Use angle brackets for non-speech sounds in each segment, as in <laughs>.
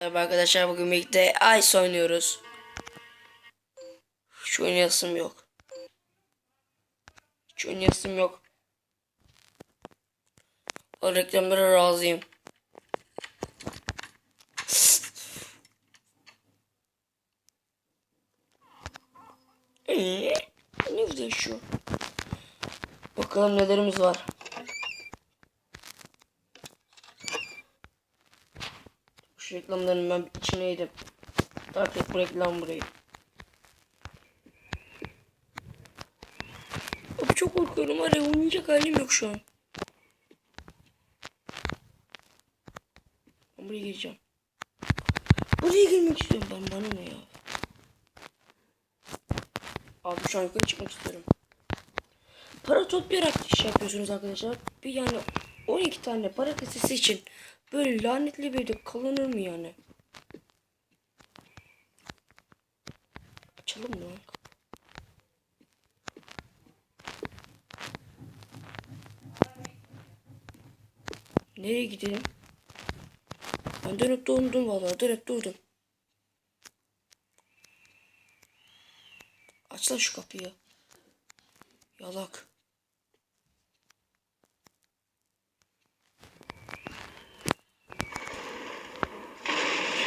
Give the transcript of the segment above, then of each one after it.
Merhaba arkadaşlar bugün birlikte Ice oynuyoruz. Hiç oynayasım yok. Hiç oynayasım yok. O reklamlara razıyım. Ee, ne güzel şu. Bakalım nelerimiz var. Şu reklamların ben içine yedim. Et bu reklam burayı. Abi çok korkuyorum var ya oynayacak halim yok şu an. Ben buraya gireceğim. Buraya girmek istiyorum ben bana ne ya. Abi şu an yukarı çıkmak istiyorum. Para toplayarak iş yapıyorsunuz arkadaşlar. Bir yani 12 tane para kesesi için böyle lanetli bir de kalınır mı yani? Açalım mı lan? Nereye gidelim? Ben dönüp dondum vallahi dönüp durdum. Aç lan şu kapıyı. Yalak.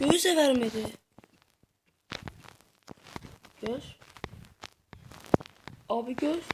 Göğüs de vermedi. Göz. Abi göz.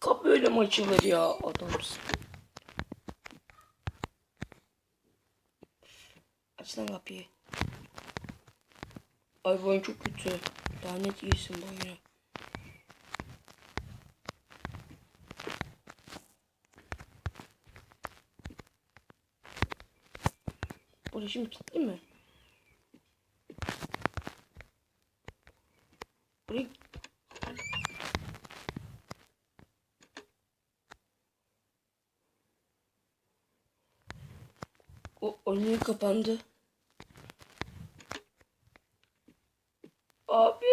Kapı öyle mi açılır ya adamsın. Aç lan kapıyı. Ay bu çok kötü. Lanet iyisin bu oyuna. Burası şimdi kilitli mi? Burayı... O oyun kapandı. Abi.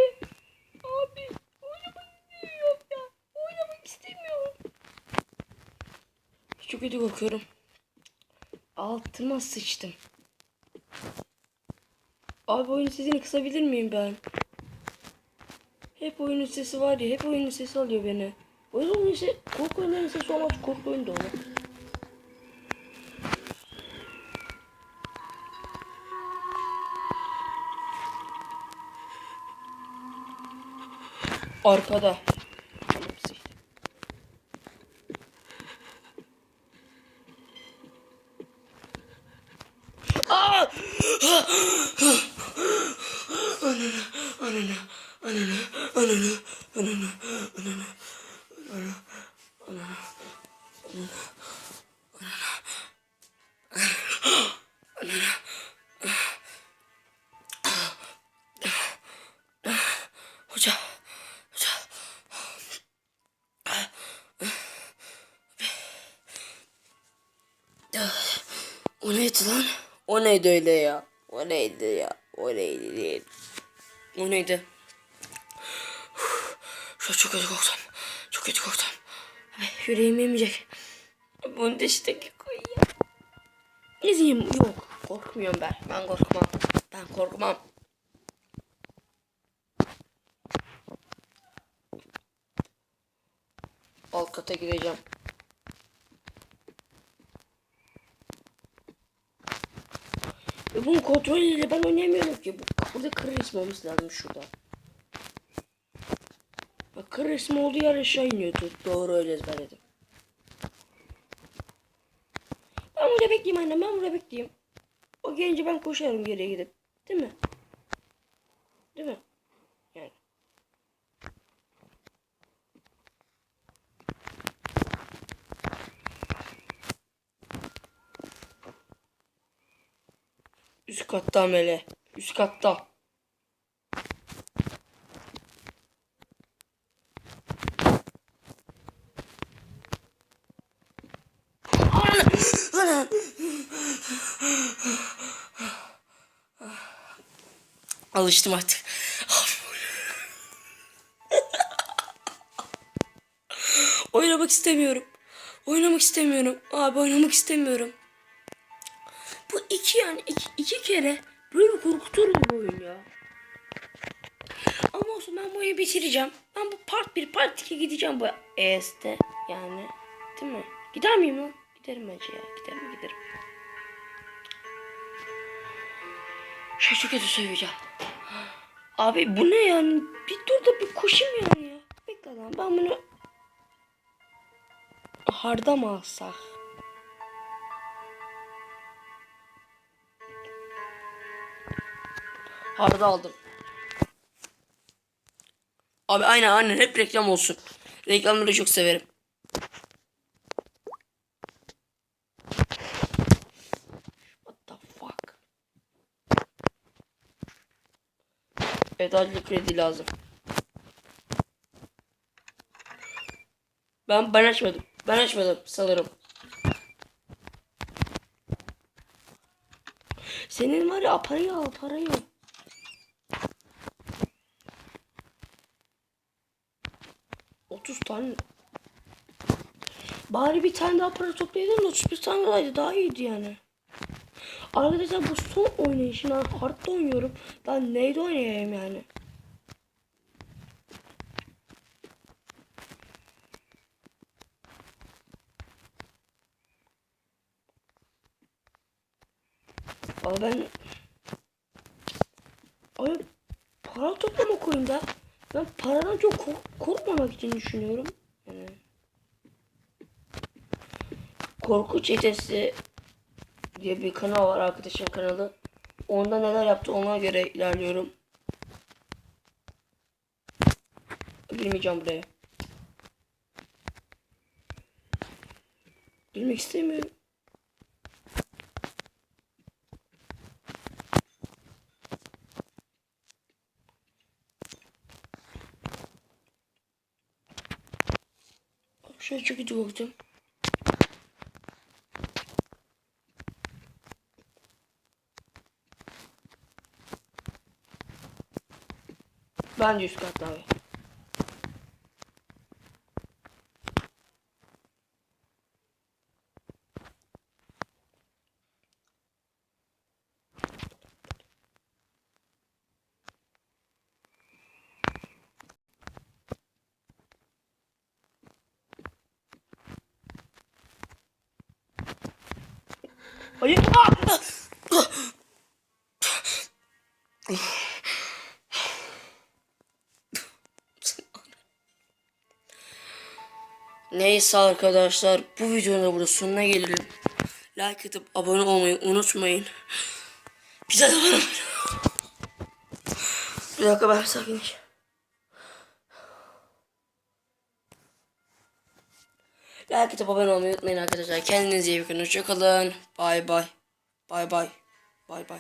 Abi. Oynamak istemiyorum ya. Oynamak istemiyorum. Çok kötü korkuyorum. Altıma sıçtım. Abi oyunun sesini kısabilir miyim ben? Hep oyunun sesi var ya, hep oyunun sesi alıyor beni. O yüzden oyunun sesi, korku oyunların sesi olmaz, korku oyunu da olur. Arkada. Ananı, ananı, ananı, ananı, ananı, ananı, ananı, ananı, Hoca, hoca. O neydi lan? O neydi öyle ya? O neydi ya? O neydi? O neydi? Şu çok kötü korktum. Çok kötü korktum. Yüreğim yemeyecek. Bunu da işte koyayım. Ne diyeyim? Yok. Korkmuyorum ben. Ben korkmam. Ben korkmam. Alt kata gireceğim. Ve bunun kontrolüyle ben oynayamıyorum ki. Bu, burada kır resmi olması lazım şurada. Bak kır resmi olduğu yer aşağı iniyordu. Doğru öyle ezberledim. Ben burada bekleyeyim anne. Ben burada bekleyeyim. O gelince ben koşarım geriye gidip. Değil mi? Değil mi? Üst katta Mele. Üst katta. Alıştım artık. <laughs> oynamak istemiyorum. Oynamak istemiyorum. Abi oynamak istemiyorum. Bu iki yani iki, iki kere böyle korkutur bu oyun ya. Ama olsun ben bu oyunu bitireceğim. Ben bu part 1 part 2 gideceğim bu ES'te yani. Değil mi? Gider miyim lan? Giderim bence ya. Giderim giderim. Şaşı kötü söyleyeceğim. Abi bu ne yani? Bir dur da bir koşayım yani ya. Bekle lan ben bunu harda mı alsak? Harda aldım. Abi aynen aynen hep reklam olsun. Reklamları çok severim. What the fuck? Evet acil kredi lazım. Ben ben açmadım. Ben açmadım sanırım. Senin var ya parayı al parayı. Otuz tane. Bari bir tane daha para toplayaydın 31 tane olaydı daha iyiydi yani. Arkadaşlar bu son oynayışını hardta oynuyorum. Ben neyde oynayayım yani? Ama ben Abi para toplamak oyunda ben paradan çok kork- korkmamak için düşünüyorum. Yani Korku Çetesi diye bir kanal var arkadaşım kanalı. Onda neler yaptı ona göre ilerliyorum. Bilmeyeceğim buraya. Bilmek istemiyorum. Şöyle çok kötü korktum. Ben de üst katta abi. Hayır. Neyse arkadaşlar bu videonun da burada sonuna gelelim. Like atıp abone olmayı unutmayın. Da bana Bir dakika ben sakinleş. Like atıp abone olmayı unutmayın arkadaşlar. Kendinize iyi bakın. Hoşçakalın. Bay bay. Bay bay. Bay bay.